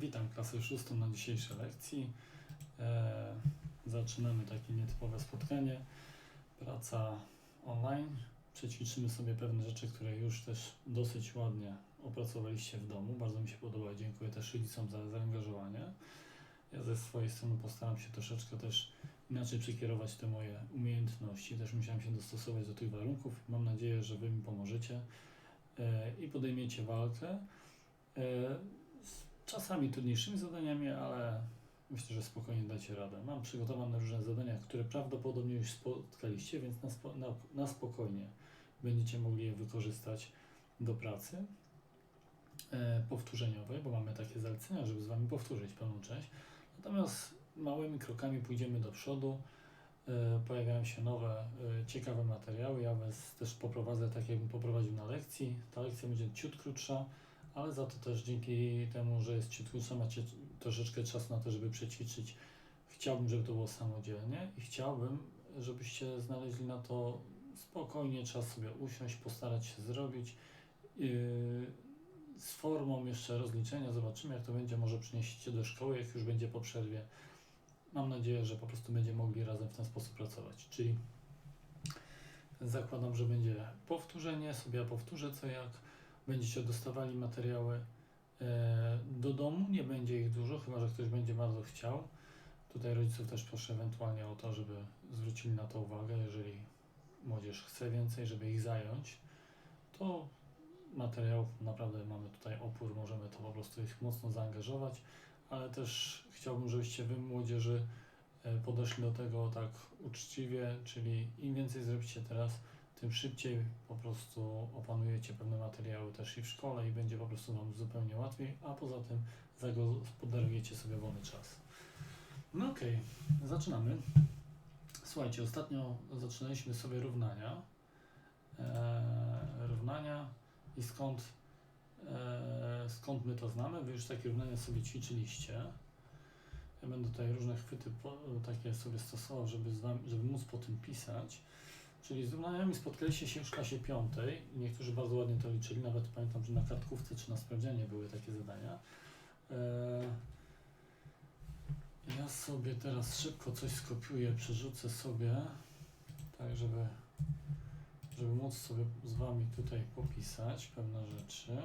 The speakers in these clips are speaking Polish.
Witam klasę szóstą na dzisiejszej lekcji. E, zaczynamy takie nietypowe spotkanie. Praca online. Przećwiczymy sobie pewne rzeczy, które już też dosyć ładnie opracowaliście w domu. Bardzo mi się podoba. Dziękuję też rodzicom za zaangażowanie. Ja ze swojej strony postaram się troszeczkę też inaczej przekierować te moje umiejętności. Też musiałem się dostosować do tych warunków. Mam nadzieję, że Wy mi pomożecie e, i podejmiecie walkę. E, czasami trudniejszymi zadaniami, ale myślę, że spokojnie dacie radę. Mam przygotowane różne zadania, które prawdopodobnie już spotkaliście, więc na, spo, na, na spokojnie będziecie mogli je wykorzystać do pracy e, powtórzeniowej, bo mamy takie zalecenia, żeby z Wami powtórzyć pewną część. Natomiast małymi krokami pójdziemy do przodu. E, pojawiają się nowe, e, ciekawe materiały. Ja Was też poprowadzę tak, jakbym poprowadził na lekcji. Ta lekcja będzie ciut krótsza, ale za to też dzięki temu, że jest ciut krótsza, macie troszeczkę czasu na to, żeby przećwiczyć. Chciałbym, żeby to było samodzielnie i chciałbym, żebyście znaleźli na to spokojnie czas sobie usiąść, postarać się zrobić. Yy, z formą jeszcze rozliczenia, zobaczymy jak to będzie, może przyniesiecie do szkoły, jak już będzie po przerwie. Mam nadzieję, że po prostu będziemy mogli razem w ten sposób pracować. Czyli zakładam, że będzie powtórzenie, sobie ja powtórzę co jak, będziecie dostawali materiały e, do domu, nie będzie ich dużo, chyba że ktoś będzie bardzo chciał. Tutaj rodziców też proszę ewentualnie o to, żeby zwrócili na to uwagę, jeżeli młodzież chce więcej, żeby ich zająć, to materiałów naprawdę mamy tutaj opór, możemy to po prostu ich mocno zaangażować, ale też chciałbym, żebyście wy młodzieży e, podeszli do tego tak uczciwie, czyli im więcej zrobicie teraz, tym szybciej po prostu opanujecie pewne materiały też i w szkole i będzie po prostu Wam zupełnie łatwiej, a poza tym zagospodarujecie sobie wolny czas. No okej, okay. zaczynamy. Słuchajcie, ostatnio zaczynaliśmy sobie równania. Eee, równania i skąd, e, skąd my to znamy. Wy już takie równania sobie ćwiczyliście. Ja będę tutaj różne chwyty po, takie sobie stosował, żeby, wami, żeby móc po tym pisać. Czyli z równaniami spotkaliście się już w klasie piątej. Niektórzy bardzo ładnie to liczyli, nawet pamiętam, że na kartkówce czy na sprawdzianie były takie zadania. E, ja sobie teraz szybko coś skopiuję, przerzucę sobie, tak żeby żeby móc sobie z Wami tutaj popisać pewne rzeczy.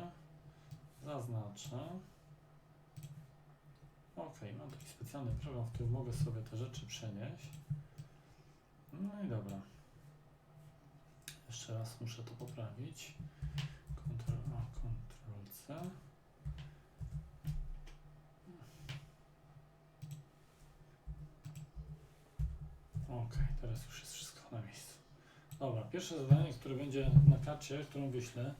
Zaznaczę. Ok, mam taki specjalny program, w którym mogę sobie te rzeczy przenieść. No i dobra. Jeszcze raz muszę to poprawić. Ctrl A, Ctrl C. Ok, teraz już jest wszystko na miejscu. Dobra, pierwsze zadanie, które będzie na karcie, którą wyślę,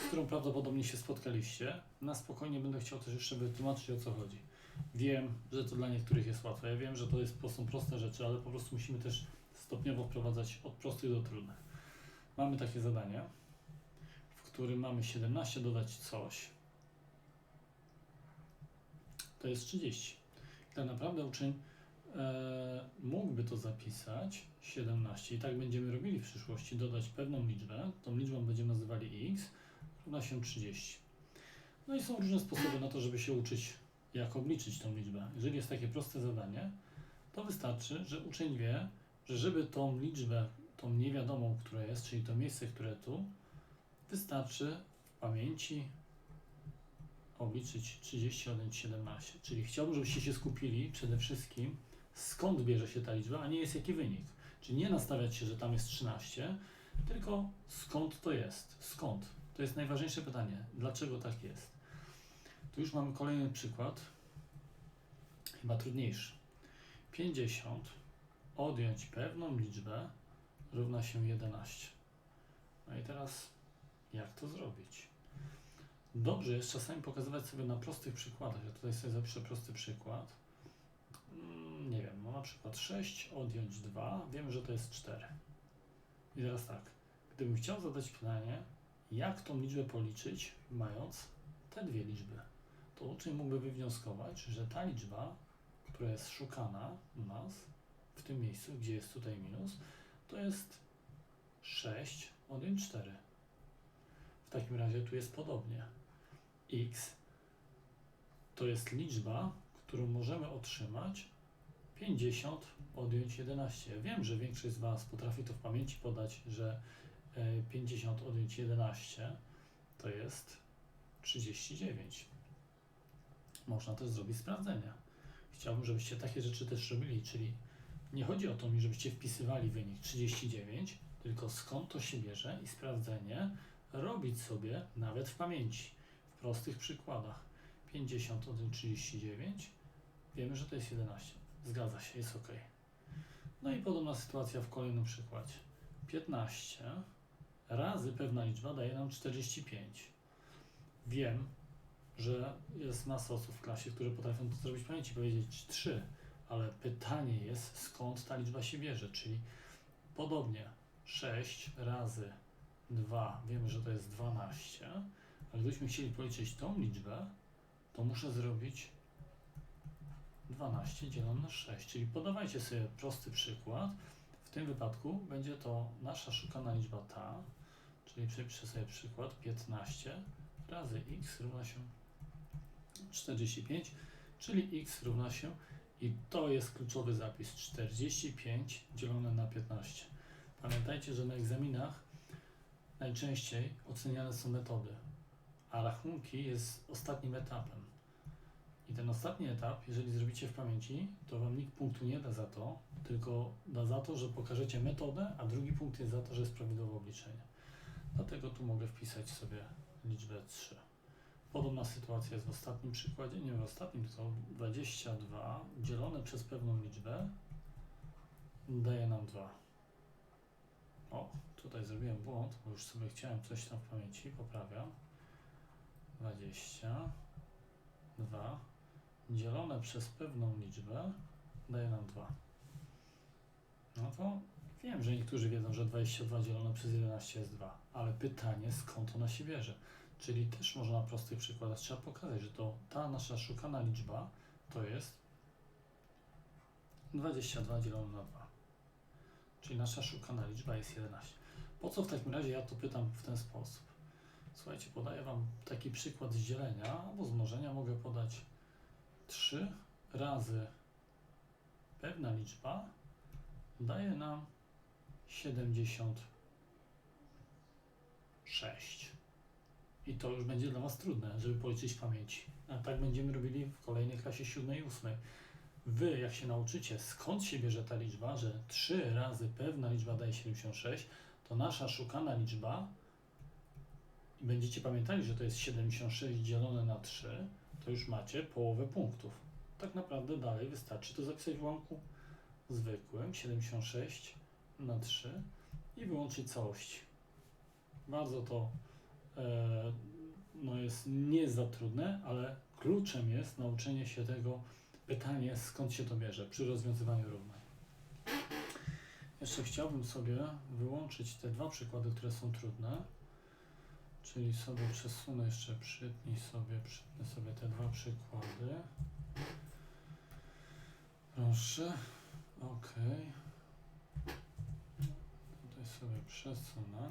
z którą prawdopodobnie się spotkaliście. Na spokojnie będę chciał też jeszcze wytłumaczyć o co chodzi. Wiem, że to dla niektórych jest łatwe. Ja wiem, że to, jest, są proste rzeczy, ale po prostu musimy też stopniowo wprowadzać od prostych do trudnych. Mamy takie zadanie, w którym mamy 17 dodać coś. To jest 30. Tak naprawdę uczeń e, mógłby to zapisać 17 i tak będziemy robili w przyszłości, dodać pewną liczbę, tą liczbą będziemy nazywali x, równa się 30. No i są różne sposoby na to, żeby się uczyć, jak obliczyć tą liczbę. Jeżeli jest takie proste zadanie, to wystarczy, że uczeń wie, że żeby tą liczbę, tą niewiadomą, która jest, czyli to miejsce, które tu, wystarczy w pamięci obliczyć 30 odjąć 17. Czyli chciałbym, żebyście się skupili przede wszystkim, skąd bierze się ta liczba, a nie jest jaki wynik. Czyli nie nastawiać się, że tam jest 13, tylko skąd to jest? Skąd? To jest najważniejsze pytanie. Dlaczego tak jest? Tu już mamy kolejny przykład, chyba trudniejszy. 50 odjąć pewną liczbę równa się 11. No i teraz jak to zrobić? Dobrze jest czasami pokazywać sobie na prostych przykładach. Ja tutaj sobie zapiszę prosty przykład. Mm, nie wiem, no na przykład 6 odjąć 2, wiem, że to jest 4. I teraz tak, gdybym chciał zadać pytanie, jak tą liczbę policzyć, mając te dwie liczby, to uczeń mógłby wywnioskować, że ta liczba, która jest szukana u nas, w tym miejscu, gdzie jest tutaj minus, to jest 6 odjąć 4. W takim razie tu jest podobnie. x to jest liczba, którą możemy otrzymać 50 odjąć 11. Ja wiem, że większość z Was potrafi to w pamięci podać, że e, 50 odjąć 11 to jest 39. Można też zrobić sprawdzenia. Chciałbym, żebyście takie rzeczy też robili, czyli nie chodzi o to mi, żebyście wpisywali wynik 39, tylko skąd to się bierze i sprawdzenie robić sobie nawet w pamięci, w prostych przykładach. 50 odjąć 39, wiemy, że to jest 11. Zgadza się, jest ok. No i podobna sytuacja w kolejnym przykładzie. 15 razy pewna liczba daje nam 45. Wiem, że jest masa osób w klasie, które potrafią to zrobić w pamięci, powiedzieć 3, ale pytanie jest, skąd ta liczba się bierze, czyli podobnie 6 razy 2, wiemy, że to jest 12, ale gdybyśmy chcieli policzyć tą liczbę, to muszę zrobić 12 dzielone na 6, czyli podawajcie sobie prosty przykład. W tym wypadku będzie to nasza szukana liczba ta, czyli przepiszę sobie przykład 15 razy x równa się 45, czyli x równa się i to jest kluczowy zapis 45 dzielone na 15. Pamiętajcie, że na egzaminach najczęściej oceniane są metody, a rachunki jest ostatnim etapem. I ten ostatni etap, jeżeli zrobicie w pamięci, to wam nikt punktu nie da za to, tylko da za to, że pokażecie metodę, a drugi punkt jest za to, że jest prawidłowe obliczenie. Dlatego tu mogę wpisać sobie liczbę 3. Podobna sytuacja jest w ostatnim przykładzie, nie w ostatnim, tylko 22 dzielone przez pewną liczbę daje nam 2. O, tutaj zrobiłem błąd, bo już sobie chciałem coś tam w pamięci, poprawiam. 22 dzielone przez pewną liczbę daje nam 2. No to wiem, że niektórzy wiedzą, że 22 dzielone przez 11 jest 2, ale pytanie skąd ona się bierze. Czyli też można na prostych przykładach trzeba pokazać, że to ta nasza szukana liczba to jest 22 dzielone na 2. Czyli nasza szukana liczba jest 11. Po co w takim razie ja to pytam w ten sposób? Słuchajcie, podaję Wam taki przykład z dzielenia albo z mnożenia. Mogę podać 3 razy pewna liczba daje nam 76. I to już będzie dla Was trudne, żeby policzyć pamięci. A tak będziemy robili w kolejnej klasie 7 i 8. Wy, jak się nauczycie, skąd się bierze ta liczba, że 3 razy pewna liczba daje 76, to nasza szukana liczba i będziecie pamiętali, że to jest 76 dzielone na 3, to już macie połowę punktów. Tak naprawdę dalej wystarczy to zapisać w ułamku zwykłym 76 na 3 i wyłączyć całości. Bardzo to no jest nie za trudne, ale kluczem jest nauczenie się tego pytanie, skąd się to bierze przy rozwiązywaniu równań. Jeszcze chciałbym sobie wyłączyć te dwa przykłady, które są trudne. Czyli sobie przesunę jeszcze, przytnij sobie, przytnę sobie te dwa przykłady. Proszę. Ok. Tutaj sobie przesunę.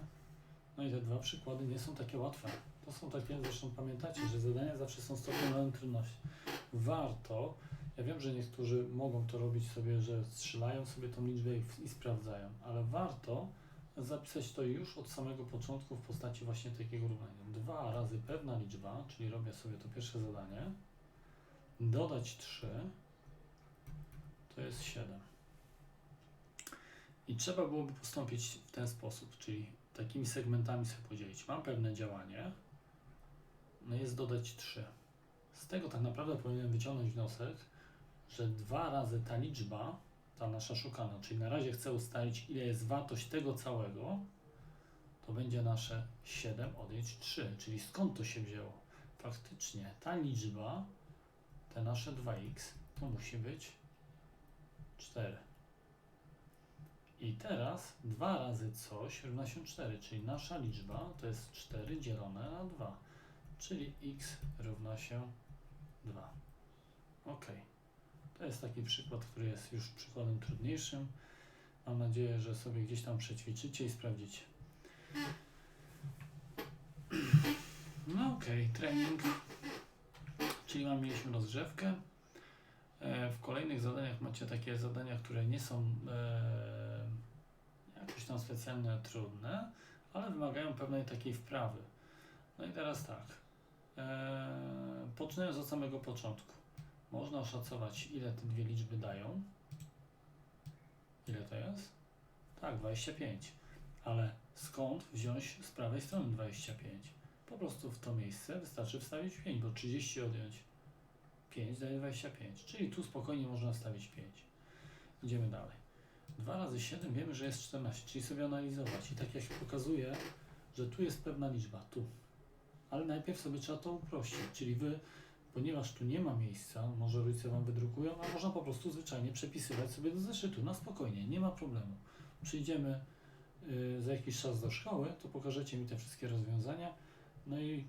No i te dwa przykłady nie są takie łatwe. To są takie, zresztą pamiętacie, że zadania zawsze są stopniowane trudności. Warto, ja wiem, że niektórzy mogą to robić sobie, że strzelają sobie tą liczbę i, i sprawdzają, ale warto zapisać to już od samego początku w postaci właśnie takiego równania. 2 razy pewna liczba, czyli robię sobie to pierwsze zadanie, dodać 3, to jest 7. I trzeba byłoby postąpić w ten sposób, czyli takimi segmentami sobie podzielić. Mam pewne działanie, no jest dodać 3. Z tego tak naprawdę powinienem wyciągnąć wniosek, że dwa razy ta liczba, ta nasza szukana, czyli na razie chcę ustalić, ile jest wartość tego całego, to będzie nasze 7 odjąć 3, czyli skąd to się wzięło? Faktycznie ta liczba, te nasze 2x, to musi być 4. I teraz 2 razy coś równa się 4, czyli nasza liczba to jest 4 dzielone na 2, czyli x równa się 2. Ok. To jest taki przykład, który jest już przykładem trudniejszym. Mam nadzieję, że sobie gdzieś tam przećwiczycie i sprawdzicie. No ok, trening. Czyli mamy mieliśmy rozgrzewkę. E, W kolejnych zadaniach macie takie zadania, które nie są e, specjalnie trudne, ale wymagają pewnej takiej wprawy. No i teraz tak. E, poczynając od samego początku. Można oszacować, ile te dwie liczby dają. Ile to jest? Tak, 25. Ale skąd wziąć z prawej strony 25? Po prostu w to miejsce wystarczy wstawić 5, bo 30 odjąć 5 daje 25. Czyli tu spokojnie można wstawić 5. Idziemy dalej. 2 razy 7 wiemy, że jest 14, czyli sobie analizować. I tak jak pokazuje, że tu jest pewna liczba, tu. Ale najpierw sobie trzeba to uprościć. Czyli wy, ponieważ tu nie ma miejsca, może rodzice wam wydrukują, a można po prostu zwyczajnie przepisywać sobie do zeszytu. Na spokojnie, nie ma problemu. Przyjdziemy y, za jakiś czas do szkoły, to pokażecie mi te wszystkie rozwiązania. No i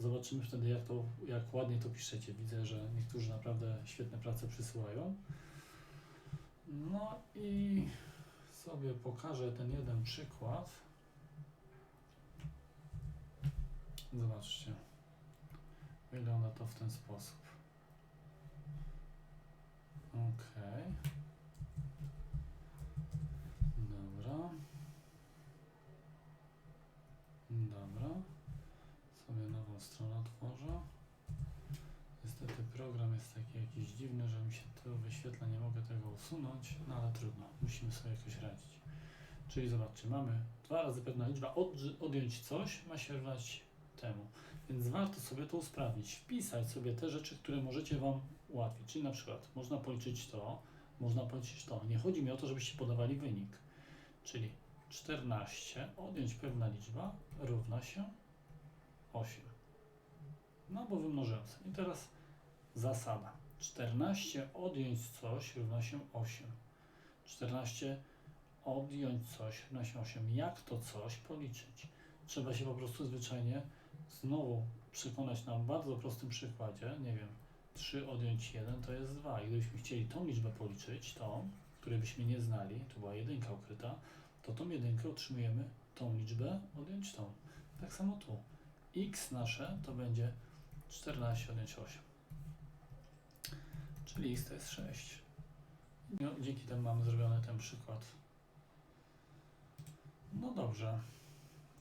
zobaczymy wtedy, jak, to, jak ładnie to piszecie. Widzę, że niektórzy naprawdę świetne prace przysyłają. No i sobie pokażę ten jeden przykład. Zobaczcie. Wygląda to w ten sposób. Ok. Dobra. Dobra. Sobie nową stronę otworzę. Niestety program jest taki jakiś dziwny, że mi się to wyświetla, nie usunąć, no ale trudno, musimy sobie jakoś radzić. Czyli zobaczcie, mamy dwa razy pewna liczba, odjąć coś ma się równać temu. Więc warto sobie to usprawnić, wpisać sobie te rzeczy, które możecie Wam ułatwić. Czyli na przykład można policzyć to, można policzyć to. Nie chodzi mi o to, żebyście podawali wynik. Czyli 14 odjąć pewna liczba równa się 8. No bo wymnożyłem sobie. I teraz zasada. 14 odjąć coś równa się 8. 14 odjąć coś równa się 8. Jak to coś policzyć? Trzeba się po prostu zwyczajnie znowu przekonać na bardzo prostym przykładzie. Nie wiem, 3 odjąć 1 to jest 2. I gdybyśmy chcieli tą liczbę policzyć, tą, której byśmy nie znali, tu była jedynka ukryta, to tą jedynkę otrzymujemy tą liczbę odjąć tą. Tak samo tu. x nasze to będzie 14 odjąć 8. Czyli x to jest 6. No, dzięki temu mamy zrobiony ten przykład. No dobrze.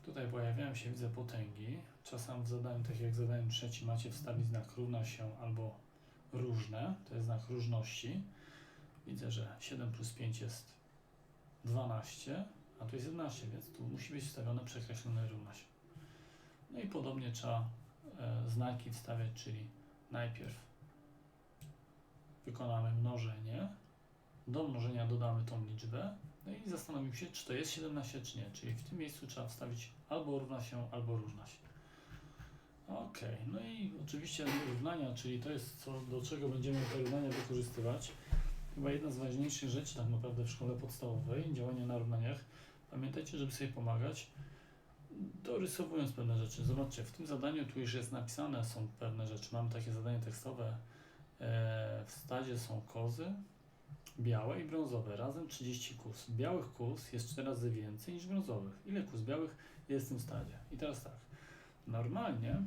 Tutaj pojawiają się, widzę, potęgi. Czasem w zadaniu, tak jak w zadaniu macie wstawić znak równa się albo różne. To jest znak różności. Widzę, że 7 plus 5 jest 12, a tu jest 11, więc tu musi być wstawione przekreślone równa się. No i podobnie trzeba e, znaki wstawiać, czyli najpierw wykonamy mnożenie, do mnożenia dodamy tą liczbę, no i zastanowimy się, czy to jest 17, czy nie. Czyli w tym miejscu trzeba wstawić albo równa się, albo równa się. Ok, no i oczywiście równania, czyli to jest co, do czego będziemy te równania wykorzystywać. Chyba jedna z ważniejszych rzeczy tak naprawdę w szkole podstawowej, działania na równaniach. Pamiętajcie, żeby sobie pomagać, dorysowując pewne rzeczy. Zobaczcie, w tym zadaniu tu już jest napisane, są pewne rzeczy. Mamy takie zadanie tekstowe. E, w stadzie są kozy, białe i brązowe, razem 30 kus. Białych kus jest 4 razy więcej niż brązowych. Ile kus białych jest w tym stadzie? I teraz tak, normalnie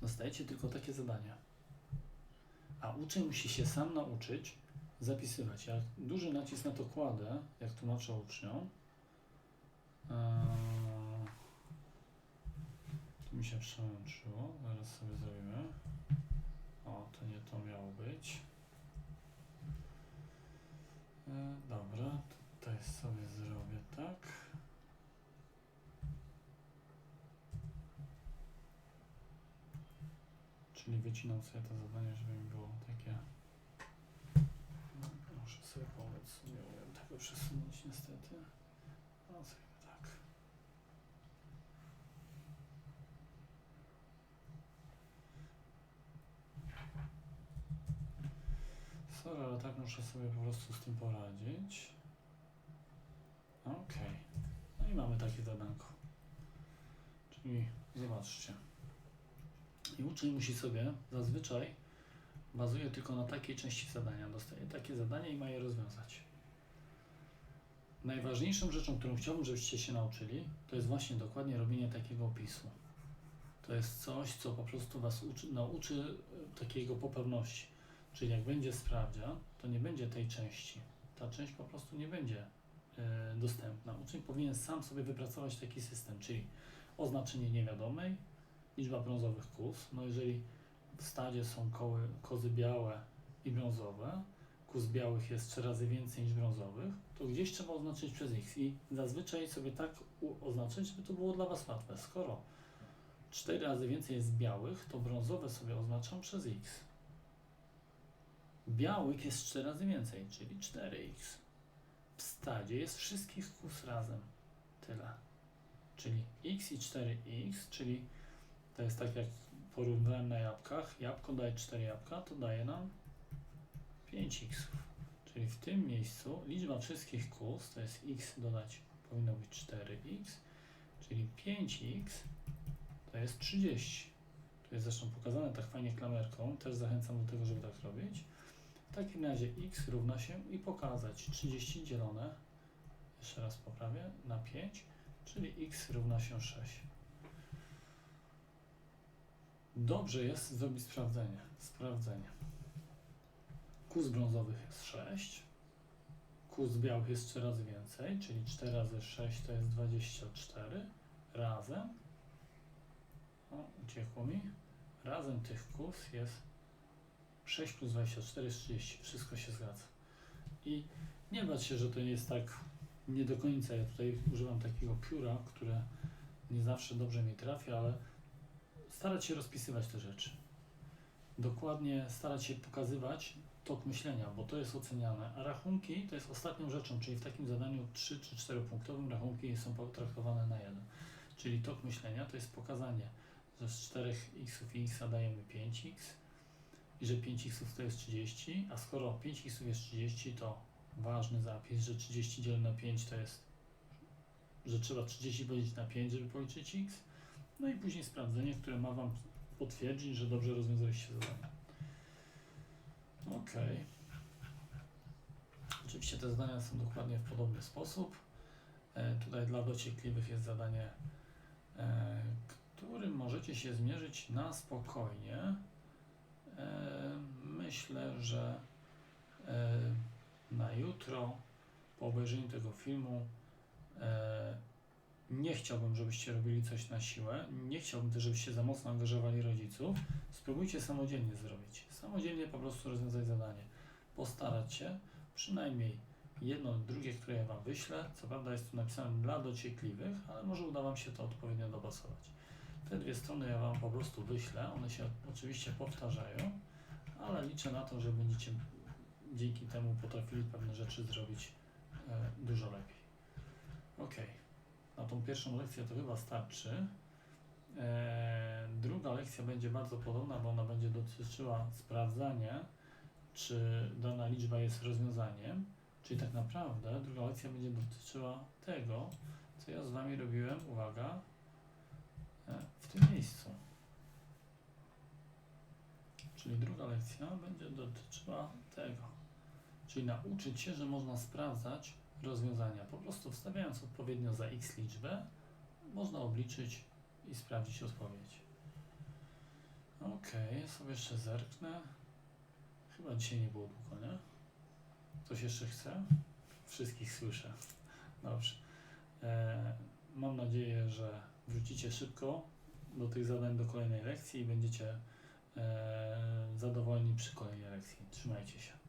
dostajecie tylko takie zadania, a uczeń musi się sam nauczyć zapisywać. Ja duży nacisk na to kładę, jak tłumaczę uczniom. Eee, tu mi się przełączyło, zaraz sobie zrobimy. O, to nie to miało być. E, dobra, tutaj sobie zrobię tak. Czyli wycinam sobie to zadanie, żeby mi było takie. No, muszę sobie pomóc, nie umiem tego przesunąć niestety. No, zrobimy tak. Sorry, ale tak muszę sobie po prostu z tym poradzić. Ok. No i mamy takie zadanko. Czyli zobaczcie. I uczeń musi sobie zazwyczaj bazuje tylko na takiej części zadania. Dostaje takie zadanie i ma je rozwiązać. Najważniejszą rzeczą, którą chciałbym, żebyście się nauczyli, to jest właśnie dokładnie robienie takiego opisu. To to jest coś, co po prostu Was uczy, nauczy e, takiego poprawności. Czyli jak będzie sprawdzian, to nie będzie tej części. Ta część po prostu nie będzie e, dostępna. Uczeń powinien sam sobie wypracować taki system, czyli oznaczenie niewiadomej, liczba brązowych kóz. No jeżeli w stadzie są koły, kozy białe i brązowe, kóz białych jest trzy razy więcej niż brązowych, to gdzieś trzeba oznaczyć przez x i zazwyczaj sobie tak oznaczyć, żeby to było dla Was łatwe. Skoro 4 razy więcej jest białych, to brązowe sobie oznaczam przez x. Białych jest 4 razy więcej, czyli 4x. W stadzie jest wszystkich kus razem. Tyle. Czyli x i 4x, czyli to jest tak jak porównywałem na jabłkach. Jabłko daje 4 jabłka, to daje nam 5x. Czyli w tym miejscu liczba wszystkich kus to jest x dodać powinno być 4x, czyli 5x to jest 30. Tu jest zresztą pokazane tak fajnie klamerką, też zachęcam do tego, żeby tak robić. W takim razie x równa się i pokazać 30 dzielone, jeszcze raz poprawię, na 5, czyli x równa się 6. Dobrze jest zrobić sprawdzenie. Sprawdzenie. Kus brązowych jest 6. Kus białych jest 3 razy więcej, czyli 4 razy 6 to jest 24. Razem. O, uciekło mi. Razem tych kus jest 6 plus 24 jest 30. Wszystko się zgadza. I nie bać się, że to nie jest tak nie do końca. Ja tutaj używam takiego pióra, które nie zawsze dobrze mi trafia, ale starać się rozpisywać te rzeczy. Dokładnie starać się pokazywać tok myślenia, bo to jest oceniane, a rachunki to jest ostatnią rzeczą, czyli w takim zadaniu 3 czy 4 punktowym rachunki są potraktowane na jeden. Czyli tok myślenia to jest pokazanie, że z 4 x i x dajemy 5x i że 5x to jest 30, a skoro 5x jest 30, to ważny zapis, że 30 dzielone na 5 to jest, że trzeba 30 podzielić na 5, żeby policzyć x. No i później sprawdzenie, które ma Wam potwierdzić, że dobrze rozwiązaliście zadanie. Ok. Oczywiście te zadania są dokładnie w podobny sposób. E, tutaj dla dociekliwych jest zadanie, e, którym możecie się zmierzyć na spokojnie. E, myślę, że e, na jutro po obejrzeniu tego filmu e, nie chciałbym, żebyście robili coś na siłę. Nie chciałbym też, żebyście za mocno angażowali rodziców. Spróbujcie samodzielnie zrobić. Samodzielnie po prostu rozwiązać zadanie. Postarać się, przynajmniej jedno, drugie, które ja Wam wyślę. Co prawda jest tu napisane dla dociekliwych, ale może uda Wam się to odpowiednio dopasować. Te dwie strony ja Wam po prostu wyślę. One się oczywiście powtarzają, ale liczę na to, że będziecie dzięki temu potrafili pewne rzeczy zrobić e, dużo lepiej. Ok. Na tą pierwszą lekcję to chyba starczy. E, druga lekcja będzie bardzo podobna, bo ona będzie dotyczyła sprawdzania, czy dana liczba jest rozwiązaniem. Czyli tak naprawdę druga lekcja będzie dotyczyła tego, co ja z Wami robiłem, uwaga, w tym miejscu. Czyli druga lekcja będzie dotyczyła tego. Czyli nauczyć się, że można sprawdzać rozwiązania. Po prostu wstawiając odpowiednio za x liczbę, można obliczyć i sprawdzić odpowiedź. Ok, sobie jeszcze zerknę. Chyba dzisiaj nie było długo, nie? Ktoś jeszcze chce? Wszystkich słyszę. Dobrze. E, mam nadzieję, że wrócicie szybko do tych zadań do kolejnej lekcji i będziecie e, zadowoleni przy kolejnej lekcji. Trzymajcie się.